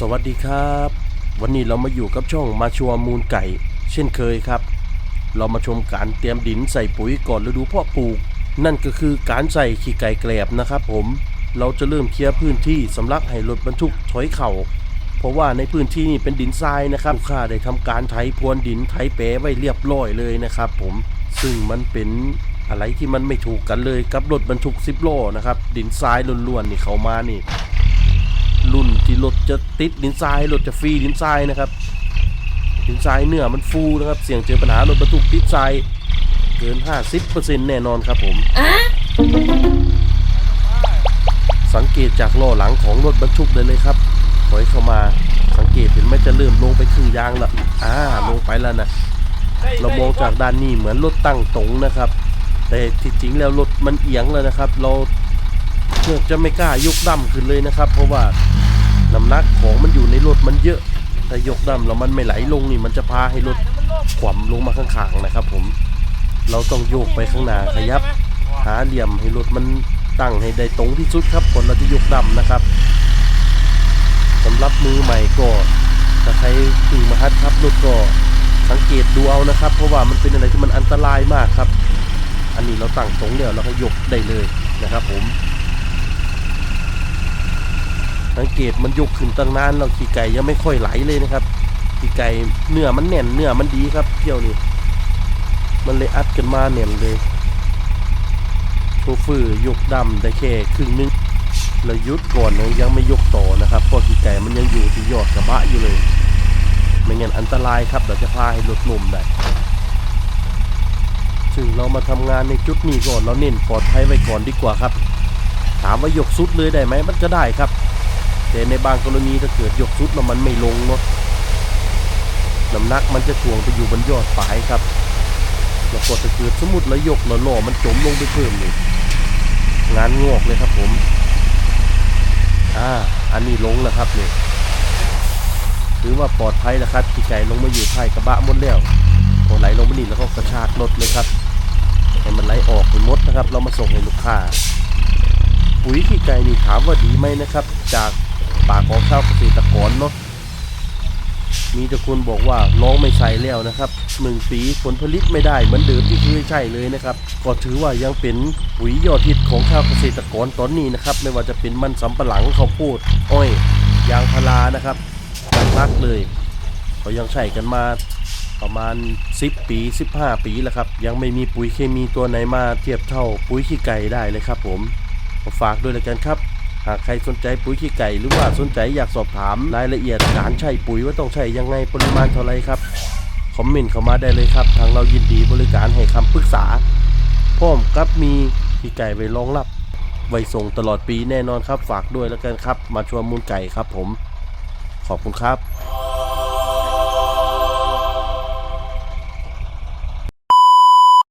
สวัสดีครับ วันนี้เรามาอยู่กับช่องมาชัวมูลไก่ เช่นเคยครับ เรามาชมการเตรียมดินใส่ปุ๋ยก่อนฤดูเพาะปลูก นั่นก็คือการใส่ขี้ไก่แกลบนะครับผมเราจะเริ่มเคลียร์พื้นที่สำหรับให้รถบรรทุกถอยเข่า เพราะว่าในพื้นที่นี่เป็นดินทรายนะครับลูกค้าได้ทำการไถพรวนดินไถแปะไว้เรียบร้อยเลยนะครับ ผมซึ่งมันเป็นอะไรที่มันไม่ถูกกันเลยกับรถบรรทุก10ล้อนะครับดินทรายล้วนๆนี่เขามานี่ รุ่นที่รถจะติดดินทรายรถจะฟรีดินทรายนะครับดินทรายเนื้อมันฟูนะครับ เสี่ยงเจอปัญหารถบรรทุกติดทรายเกิน 50%แน่นอนครับผม สังเกตจากล้อหลังของรถบรรทุกเลยเลยครับถอยเข้ามาสังเกตเห็นไหมจะเริ่มลงไปครึ่งยางละอ่าลงไปแล้วนะเรามองจากด้านนี้เหมือนรถตั้งตรงนะครับ แต่ที่จริงแล้วรถมันเอียงแล้วนะครับ เราเพื่อจะไม่กล้ายกดั้มขึ้นเลยนะครับ เพราะว่า น้ำหนักของมันอยู่ในรถมันเยอะถ้ายกดัมแล้วมันไม่ไหลลงนี่มันจะพาให้รถขวำลงมาข้างๆนะครับ ผมเราต้องโยกไปข้างหน้าขยับ หาเหลี่ยมให้รถมันตั้งให้ได้ตรงที่สุดครับก่อนเราจะยกดัมนะครับสำหรับมือใหม่ก็ถ้าใครเพิ่งมาฮัดครับรถก็สังเกตดูเอานะครับ เพราะว่ามันเป็นอะไรที่มันอันตรายมากครับ อันนี้เราตั้งตรงแล้วเราก็ยกได้เลยนะครับ ผม สังเกตมันยกขึ้นตั้งนานแล้วขี้ไก่ยังไม่ค่อยไหลเลยนะครับขี้ไก่เนื้อมันแน่นเนื้อมันดีครับเที่ยวนี้มันเลยอัดกันมาแน่นเลยโชเฟอร์ยกดำได้แค่ครึ่งนึงแล้วยุดก่อนนะยังไม่ยกต่อนะครับเพราะขี้ไก่มันยังอยู่ที่ยอดกระบะอยู่เลยไม่งั้นอันตรายครับเดี๋ยวจะพาให้รถล้มได้ซึ่งเรามาทำงานในจุดนี้ก่อนเราเน้นปลอดภัยไว้ก่อนดีกว่าครับ ถามว่ายกสุดเลยได้ไหมมันก็ได้ครับ แต่ในบางกรณีถ้าเกิดยกสุดแล้วมันไม่ลงเนาะน้ำหนักมันจะถ่วงไปอยู่บนยอดปลายครับแล้วก็ถ้าเกิดสมมติเรายกแล้วล้อมันจมลงไปเพิ่มเลยงานงอกเลยครับผมอ่าอันนี้ลงแล้วครับเนี่ยถือว่าปลอดภัยแล้วครับที่ไก่ลงมาอยู่ท้ายกระบะหมดแล้วพอไหลลงมานี่แล้วก็กระชากรถเลยครับให้มันไหลออกไปหมดนะครับ เรามาส่งให้ลูกค้าปุ๋ยขี้ไก่นี่ถามว่าดีไหมนะครับ จาก ปากของชาวเกษตรกรเนาะมีแต่คนบอกว่าลองไม่ใส่แล้วนะครับหนึ่งปีผลผลิตไม่ได้เหมือนเดิมที่เคยใช่เลยนะครับก็ถือว่ายังเป็นปุ๋ยยอดฮิตของชาวเกษตรกรตอนนี้นะครับไม่ว่าจะเป็นมันสำปะหลังข้าวโพดอ้อยยางพารานะครับหลักๆเลยเขายังใช้กันมาประมาณ 10 ปี 15 ปีแล้วครับยังไม่มีปุ๋ยเคมีตัวไหนมาเทียบเท่าปุ๋ยขี้ไก่ได้เลยครับผมฝากด้วยแล้วกันครับ หากใครสนใจปุ๋ยขี้ไก่หรือว่าสนใจอยากสอบถามรายละเอียดการใช้ปุ๋ยว่าต้องใช้ยังไงปริมาณเท่าไรครับคอมเมนต์เข้ามาได้เลยครับทางเรายินดีบริการให้คำปรึกษาพร้อมกับมีขี้ไก่ไว้รองรับไว้ส่งตลอดปีแน่นอนครับฝากด้วยแล้วกันครับ มาชวนมูลไก่ครับผม ขอบคุณครับ